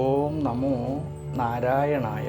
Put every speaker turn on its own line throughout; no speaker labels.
ഓം നമോ നാരായണായ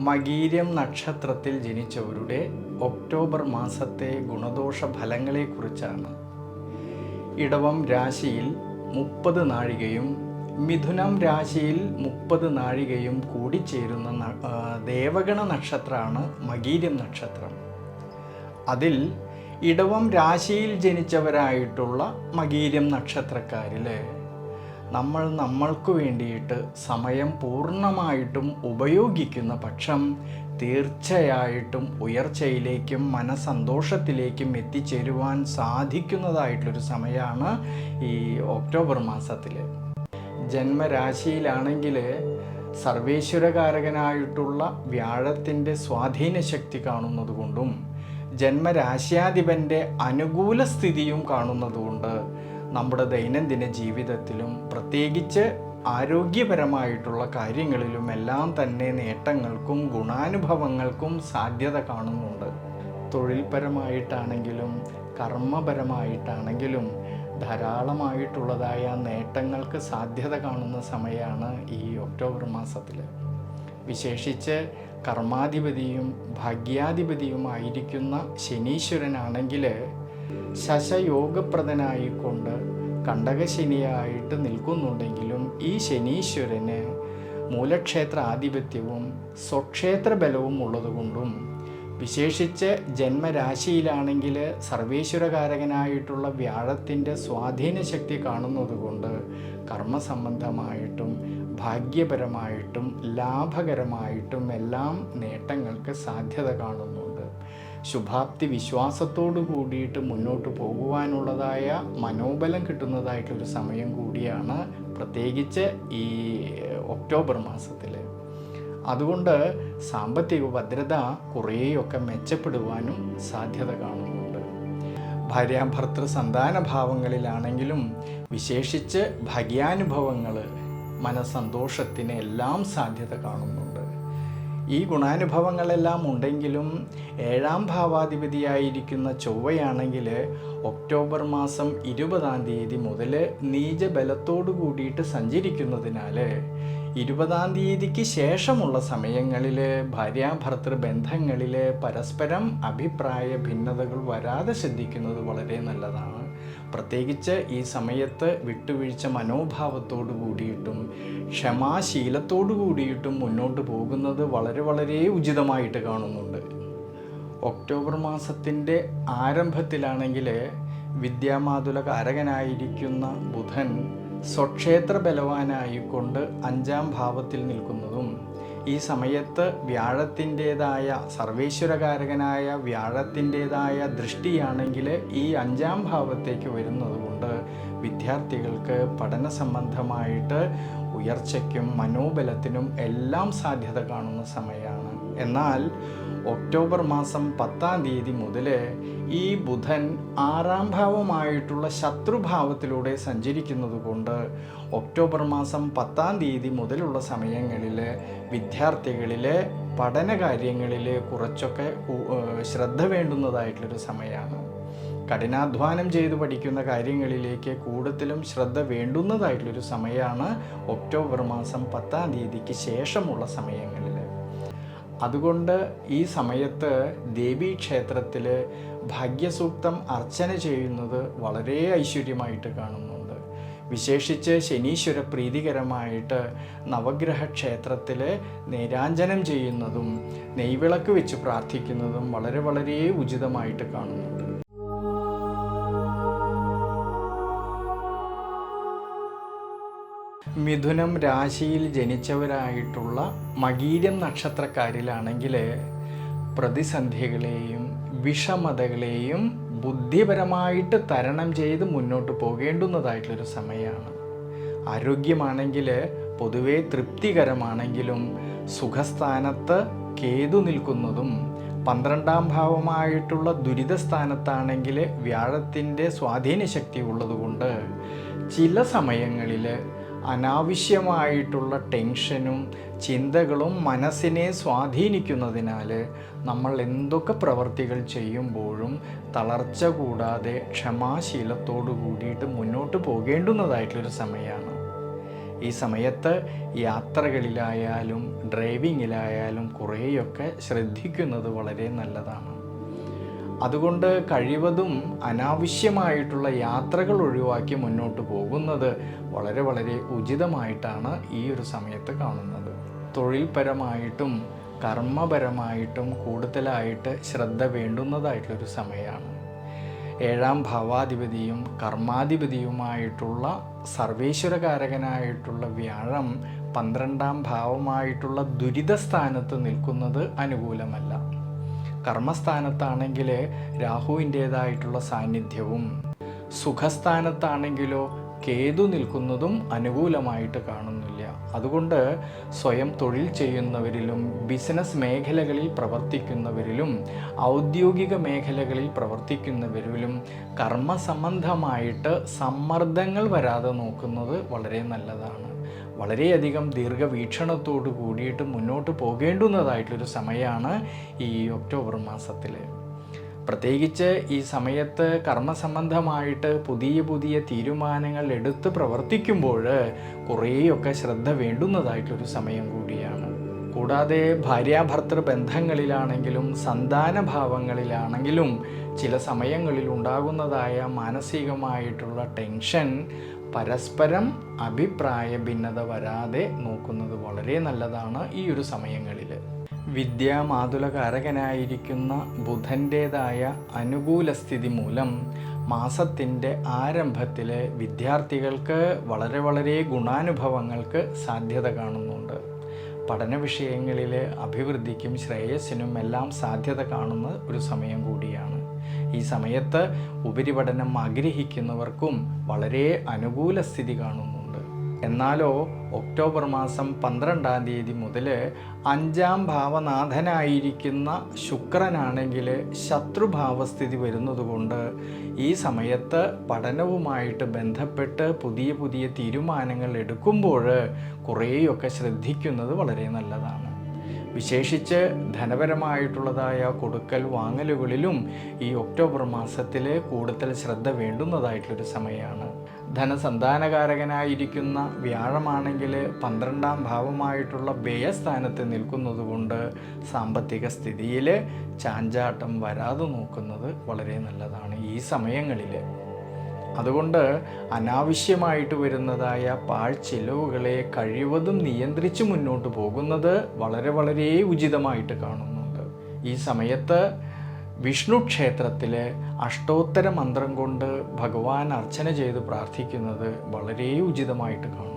മകീര്യം നക്ഷത്രത്തിൽ ജനിച്ചവരുടെ ഒക്ടോബർ മാസത്തെ ഗുണദോഷ ഫലങ്ങളെക്കുറിച്ചാണ് ഇടവം രാശിയിൽ മുപ്പത് നാഴികയും മിഥുനം രാശിയിൽ മുപ്പത് നാഴികയും കൂടിച്ചേരുന്ന ചേരുന്ന ദേവഗണ നക്ഷത്രമാണ് മകീര്യം നക്ഷത്രം. അതിൽ ഇടവം രാശിയിൽ ജനിച്ചവരായിട്ടുള്ള മകീര്യം നക്ഷത്രക്കാരിൽ നമ്മൾ നമ്മൾക്ക് വേണ്ടിയിട്ട് സമയം പൂർണമായിട്ടും ഉപയോഗിക്കുന്ന പക്ഷം തീർച്ചയായിട്ടും ഉയർച്ചയിലേക്കും മനസന്തോഷത്തിലേക്കും എത്തിച്ചേരുവാൻ സാധിക്കുന്നതായിട്ടുള്ളൊരു സമയമാണ് ഈ ഒക്ടോബർ മാസത്തിൽ. ജന്മരാശിയിലാണെങ്കിൽ സർവേശ്വരകാരകനായിട്ടുള്ള വ്യാഴത്തിന്റെ സ്വാധീന ശക്തി കാണുന്നത് കൊണ്ടും ജന്മരാശ്യാധിപന്റെ അനുകൂല സ്ഥിതിയും കാണുന്നതുകൊണ്ട് നമ്മുടെ ദൈനംദിന ജീവിതത്തിലും പ്രത്യേകിച്ച് ആരോഗ്യപരമായിട്ടുള്ള കാര്യങ്ങളിലും എല്ലാം തന്നെ നേട്ടങ്ങൾക്കും ഗുണാനുഭവങ്ങൾക്കും സാധ്യത കാണുന്നുണ്ട്. തൊഴിൽപരമായിട്ടാണെങ്കിലും കർമ്മപരമായിട്ടാണെങ്കിലും ധാരാളമായിട്ടുള്ളതായ നേട്ടങ്ങൾക്ക് സാധ്യത കാണുന്ന സമയമാണ് ഈ ഒക്ടോബർ മാസത്തിൽ. വിശേഷിച്ച് കർമാധിപതിയും ഭാഗ്യാധിപതിയുമായിരിക്കുന്ന ശനീശ്വരനാണെങ്കിൽ ശശയോഗപ്രദനായിക്കൊണ്ട് കണ്ടകശനിയായിട്ട് നിൽക്കുന്നുണ്ടെങ്കിലും ഈ ശനീശ്വരന് മൂലക്ഷേത്ര ആധിപത്യവും സ്വക്ഷേത്ര ബലവും ഉള്ളതുകൊണ്ടും വിശേഷിച്ച് ജന്മരാശിയിലാണെങ്കിൽ സർവേശ്വരകാരകനായിട്ടുള്ള വ്യാഴത്തിന്റെ സ്വാധീനശക്തി കാണുന്നതുകൊണ്ട് കർമ്മസംബന്ധമായിട്ടും ഭാഗ്യപരമായിട്ടും ലാഭകരമായിട്ടും എല്ലാം നേട്ടങ്ങൾക്ക് സാധ്യത കാണുന്നുണ്ട് ശുഭാപ്തി വിശ്വാസത്തോടു കൂടിയിട്ട് മുന്നോട്ട് പോകുവാനുള്ളതായ മനോബലം കിട്ടുന്നതായിട്ടൊരു സമയം കൂടിയാണ് പ്രത്യേകിച്ച് ഈ ഒക്ടോബർ മാസത്തിൽ അതുകൊണ്ട് സാമ്പത്തിക ഭദ്രത കുറേയൊക്കെ മെച്ചപ്പെടുവാനും സാധ്യത കാണുന്നുണ്ട്. ഭാര്യാഭർത്തൃ സന്താന ഭാവങ്ങളിലാണെങ്കിലും വിശേഷിച്ച് ഭഗ്യാനുഭവങ്ങൾ മനസ്സന്തോഷത്തിന് എല്ലാം സാധ്യത കാണുന്നുണ്ട്. ഈ ഗുണാനുഭവങ്ങളെല്ലാം ഉണ്ടെങ്കിലും ഏഴാം ഭാവാധിപതിയായിരിക്കുന്ന ചൊവ്വയാണെങ്കിൽ ഒക്ടോബർ മാസം ഇരുപതാം തീയതി മുതൽ നീചബലത്തോടു കൂടിയിട്ട് സഞ്ചരിക്കുന്നതിനാൽ ഇരുപതാം തീയതിക്ക് ശേഷമുള്ള സമയങ്ങളിൽ ഭാര്യാഭർത്തൃ ബന്ധങ്ങളിൽ പരസ്പരം അഭിപ്രായ ഭിന്നതകൾ വരാതെ ശ്രദ്ധിക്കുന്നത് വളരെ നല്ലതാണ്. പ്രത്യേകിച്ച് ഈ സമയത്ത് വിട്ടുവീഴ്ച മനോഭാവത്തോടു കൂടിയിട്ടും ക്ഷമാശീലത്തോടു കൂടിയിട്ടും മുന്നോട്ട് പോകുന്നത് വളരെ വളരെ ഉചിതമായിട്ട് കാണുന്നുണ്ട്. ഒക്ടോബർ മാസത്തിന്റെ ആരംഭത്തിലാണെങ്കിൽ വിദ്യാമാതുല കാരകനായിരിക്കുന്ന ബുധൻ സ്വക്ഷേത്ര ബലവാനായിക്കൊണ്ട് അഞ്ചാം ഭാവത്തിൽ നിൽക്കുന്നതും ഈ സമയത്ത് വ്യാഴത്തിന്റെതായ സർവേശ്വരകാരകനായ വ്യാഴത്തിന്റെതായ ദൃഷ്ടിയാണെങ്കിൽ ഈ അഞ്ചാം ഭാവത്തേക്ക് വരുന്നതുകൊണ്ട് വിദ്യാർത്ഥികൾക്ക് പഠന സംബന്ധമായിട്ട് ഉയർച്ചയ്ക്കും മനോബലത്തിനും എല്ലാം സാധ്യത കാണുന്ന സമയമാണ്. എന്നാൽ ഒക്ടോബർ മാസം പത്താം തീയതി മുതൽ ഈ ബുധൻ ആറാം ഭാവമായിട്ടുള്ള ശത്രുഭാവത്തിലൂടെ സഞ്ചരിക്കുന്നത് കൊണ്ട് ഒക്ടോബർ മാസം പത്താം തീയതി മുതലുള്ള സമയങ്ങളിൽ വിദ്യാർത്ഥികളിൽ പഠനകാര്യങ്ങളിൽ കുറച്ചൊക്കെ ശ്രദ്ധ വേണ്ടുന്നതായിട്ടുള്ളൊരു സമയമാണ് കഠിനാധ്വാനം ചെയ്ത് പഠിക്കുന്ന കാര്യങ്ങളിലേക്ക് കൂടുതലും ശ്രദ്ധ വേണ്ടുന്നതായിട്ടുള്ളൊരു സമയമാണ് ഒക്ടോബർ മാസം പത്താം തീയതിക്ക് ശേഷമുള്ള സമയങ്ങളിൽ അതുകൊണ്ട് ഈ സമയത്ത് ദേവീക്ഷേത്രത്തിൽ ഭാഗ്യസൂക്തം അർച്ചന ചെയ്യുന്നത് വളരെ ഐശ്വര്യമായിട്ട് കാണുന്നുണ്ട്. വിശേഷിച്ച് ശനീശ്വര പ്രീതികരമായിട്ട് നവഗ്രഹ ക്ഷേത്രത്തിൽ നേരാഞ്ജനം ചെയ്യുന്നതും നെയ്വിളക്ക് വെച്ച് പ്രാർത്ഥിക്കുന്നതും വളരെ വളരെ ഉചിതമായിട്ട് കാണുന്നുണ്ട്. മിഥുനം രാശിയിൽ ജനിച്ചവരായിട്ടുള്ള മകീരം നക്ഷത്രക്കാരിലാണെങ്കിൽ പ്രതിസന്ധികളെയും വിഷമതകളെയും ബുദ്ധിപരമായിട്ട് തരണം ചെയ്ത് മുന്നോട്ട് പോകേണ്ടുന്നതായിട്ടുള്ളൊരു സമയമാണ് ആരോഗ്യമാണെങ്കിൽ പൊതുവെ തൃപ്തികരമാണെങ്കിലും സുഖസ്ഥാനത്ത് കേതു നിൽക്കുന്നതും പന്ത്രണ്ടാം ഭാവമായിട്ടുള്ള ദുരിത സ്ഥാനത്താണെങ്കിൽ വ്യാഴത്തിന്റെ സ്വാധീന ശക്തി ഉള്ളതുകൊണ്ട് ചില സമയങ്ങളിൽ അനാവശ്യമായിട്ടുള്ള ടെൻഷനും ചിന്തകളും മനസ്സിനെ സ്വാധീനിക്കുന്നതിനാൽ നമ്മൾ എന്തൊക്കെ പ്രവർത്തികൾ ചെയ്യുമ്പോഴും തളർച്ച കൂടാതെ ക്ഷമാശീലത്തോടു കൂടിയിട്ട് മുന്നോട്ട് പോകേണ്ടുന്നതായിട്ടുള്ളൊരു സമയമാണ്. ഈ സമയത്ത് യാത്രകളിലായാലും ഡ്രൈവിങ്ങിലായാലും കുറേയൊക്കെ ശ്രദ്ധിക്കുന്നത് വളരെ നല്ലതാണ്. അതുകൊണ്ട് കഴിവതും അനാവശ്യമായിട്ടുള്ള യാത്രകൾ ഒഴിവാക്കി മുന്നോട്ട് പോകുന്നത് വളരെ വളരെ ഉചിതമായിട്ടാണ് ഈ ഒരു സമയത്ത് കാണുന്നത്. തൊഴിൽപരമായിട്ടും കർമ്മപരമായിട്ടും കൂടുതലായിട്ട് ശ്രദ്ധ വേണ്ടുന്നതായിട്ടുള്ളൊരു സമയമാണ്. ഏഴാം ഭാവാധിപതിയും കർമാധിപതിയുമായിട്ടുള്ള സർവേശ്വരകാരകനായിട്ടുള്ള വ്യാഴം പന്ത്രണ്ടാം ഭാവമായിട്ടുള്ള ദുരിതസ്ഥാനത്ത് നിൽക്കുന്നത് അനുകൂലമല്ല. കർമ്മസ്ഥാനത്താണെങ്കിൽ രാഹുവിന്റേതായിട്ടുള്ള സാന്നിധ്യവും. സുഖസ്ഥാനത്താണെങ്കിലോ കേതു നിൽക്കുന്നതും അനുകൂലമായിട്ട് കാണുന്നില്ല. അതുകൊണ്ട് സ്വയം തൊഴിൽ ചെയ്യുന്നവരിലും ബിസിനസ് മേഖലകളിൽ പ്രവർത്തിക്കുന്നവരിലും ഔദ്യോഗിക മേഖലകളിൽ പ്രവർത്തിക്കുന്നവരിലും കർമ്മസംബന്ധമായിട്ട് സമ്മർദ്ദങ്ങൾ വരാതെ നോക്കുന്നത് വളരെ നല്ലതാണ്. വളരെയധികം ദീർഘവീക്ഷണത്തോടു കൂടിയിട്ട് മുന്നോട്ട് പോകേണ്ടുന്നതായിട്ടൊരു സമയമാണ് ഈ ഒക്ടോബർ മാസത്തിൽ പ്രത്യേകിച്ച് ഈ സമയത്ത് കർമ്മസംബന്ധമായിട്ട് പുതിയ പുതിയ തീരുമാനങ്ങൾ എടുത്ത് പ്രവർത്തിക്കുമ്പോൾ കുറേയൊക്കെ ശ്രദ്ധ വേണ്ടുന്നതായിട്ടൊരു സമയം കൂടിയാണ്. കൂടാതെ ഭാര്യാഭർത്തൃ ബന്ധങ്ങളിലാണെങ്കിലും സന്താന ഭാവങ്ങളിലാണെങ്കിലും ചില സമയങ്ങളിൽ ഉണ്ടാകുന്നതായ മാനസികമായിട്ടുള്ള ടെൻഷൻ പരസ്പരം അഭിപ്രായ ഭിന്നത വരാതെ നോക്കുന്നത് വളരെ നല്ലതാണ് ഈ ഒരു സമയങ്ങളിൽ വിദ്യാമാതുലകാരകനായിരിക്കുന്ന ബുധന്റേതായ അനുകൂല സ്ഥിതി മൂലം മാസത്തിന്റെ ആരംഭത്തിൽ വിദ്യാർത്ഥികൾക്ക് വളരെ വളരെ ഗുണാനുഭവങ്ങൾക്ക് സാധ്യത കാണുന്നുണ്ട്. പഠന വിഷയങ്ങളിൽ അഭിവൃദ്ധിക്കും ശ്രേയസ്സിനും എല്ലാം സാധ്യത കാണുന്ന ഒരു സമയം കൂടിയാണ്. ഈ സമയത്ത് ഉപരിപഠനം ആഗ്രഹിക്കുന്നവർക്കും വളരെ അനുകൂല സ്ഥിതി കാണുന്നുണ്ട്. എന്നാലോ ഒക്ടോബർ മാസം പന്ത്രണ്ടാം തീയതി മുതൽ അഞ്ചാം ഭാവനാഥനായിരിക്കുന്ന ശുക്രനാണെങ്കിൽ ശത്രുഭാവസ്ഥിതി വരുന്നതുകൊണ്ട് ഈ സമയത്ത് പഠനവുമായിട്ട് ബന്ധപ്പെട്ട് പുതിയ പുതിയ തീരുമാനങ്ങൾ എടുക്കുമ്പോൾ കുറേയൊക്കെ ശ്രദ്ധിക്കുന്നത് വളരെ നല്ലതാണ്. വിശേഷിച്ച് ധനപരമായിട്ടുള്ളതായ കൊടുക്കൽ വാങ്ങലുകളിലും ഈ ഒക്ടോബർ മാസത്തിൽ കൂടുതൽ ശ്രദ്ധ വേണ്ടുന്നതായിട്ടുള്ളൊരു സമയമാണ് ധനസന്താനകാരകനായിരിക്കുന്ന വ്യാഴമാണെങ്കിൽ പന്ത്രണ്ടാം ഭാവമായിട്ടുള്ള വ്യയസ്ഥാനത്ത് നിൽക്കുന്നതുകൊണ്ട് സാമ്പത്തിക സ്ഥിതിയിൽ ചാഞ്ചാട്ടം വരാതെ നോക്കുന്നത് വളരെ നല്ലതാണ് ഈ സമയങ്ങളിൽ അതുകൊണ്ട് അനാവശ്യമായിട്ട് വരുന്നതായ പാഴ്ചെലവുകളെ കഴിവതും നിയന്ത്രിച്ച് മുന്നോട്ട് പോകുന്നത് വളരെ വളരെ ഉചിതമായിട്ട് കാണുന്നുണ്ട്. ഈ സമയത്ത് വിഷ്ണു ക്ഷേത്രത്തിൽ അഷ്ടോത്തര മന്ത്രം കൊണ്ട് ഭഗവാൻ അർച്ചന ചെയ്ത് പ്രാർത്ഥിക്കുന്നത് വളരെ ഉചിതമായിട്ട് കാണും